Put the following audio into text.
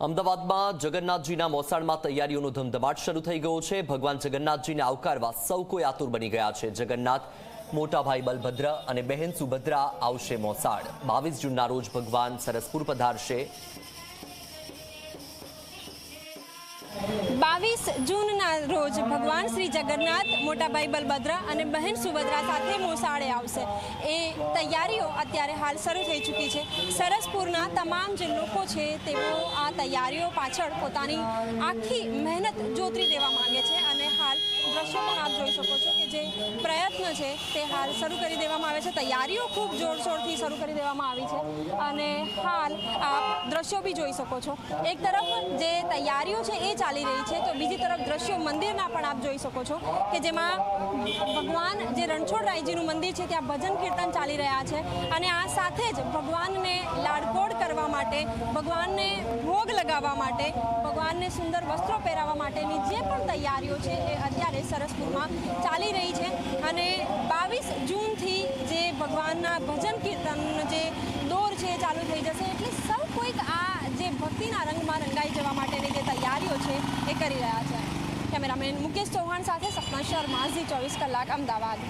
અમદાવાદમાં જગન્નાથજીના મોસાળમાં તૈયારીઓનો ધમધમાટ શરૂ થઈ ગયો છે. ભગવાન જગન્નાથજીને આવકારવા સૌ કોઈ આતુર બની ગયા છે. જગન્નાથ, મોટા ભાઈ બલભદ્ર અને બહેન સુભદ્રા આવશે મોસાળ. બાવીસ જૂનના રોજ ભગવાન સરસપુર પધારશે. બાવીસ જૂનના રોજ ભગવાન શ્રી જગન્નાથ, મોટા ભાઈ બલભદ્ર અને બહેન સુભદ્રા સાથે મોસાળે આવશે. એ તૈયારીઓ અત્યારે હાલ શરૂ થઈ ચૂકી છે. સરસપુરના તમામ જે લોકો છે, તેઓ આ તૈયારીઓ પાછળ પોતાની આખી મહેનત જોતરી દેવા માંગે છે અને હાલ દ્રશ્યો પણ આપ જોઈ શકો છો કે જે પ્રયત્ન છે તે હાલ શરૂ કરી દેવામાં આવે છે. તૈયારીઓ ખૂબ જોરશોરથી શરૂ કરી દેવામાં આવી છે. અને હાલ આપ દ્રશ્યો બી જોઈ શકો છો. એક તરફ જે તૈયારીઓ છે એ ચાલી રહી છે, તો બીજી તરફ દ્રશ્યો મંદિરના પણ આપ જોઈ શકો છો કે જેમાં ભગવાન જે રણછોડરાયજીનું મંદિર છે, ત્યાં ભજન કીર્તન ચાલી રહ્યા છે. અને આ સાથે જ ભગવાનને લાડકોડ કરવા માટે, ભગવાનને ભોગ લગાવવા માટે, ભગવાનને સુંદર વસ્ત્રો પહેરાવવા માટેની જે પણ તૈયારીઓ છે એ અત્યારે સરસપુરમાં ચાલી રહી છે અને બાવીસ જૂનથી જે ભગવાનના ભજન કીર્તન જે દોર છે એ ચાલુ થઈ જશે એટલે સૌ કોઈક આ જે ભક્તિના રંગમાં રંગાઈ જવા માટેની જે તૈયારીઓ છે એ કરી રહ્યા છે. કેમેરામેન મુકેશ ચૌહાણ સાથે સપના શર્મા ઝી ચોવીસ કલાક, અમદાવાદ.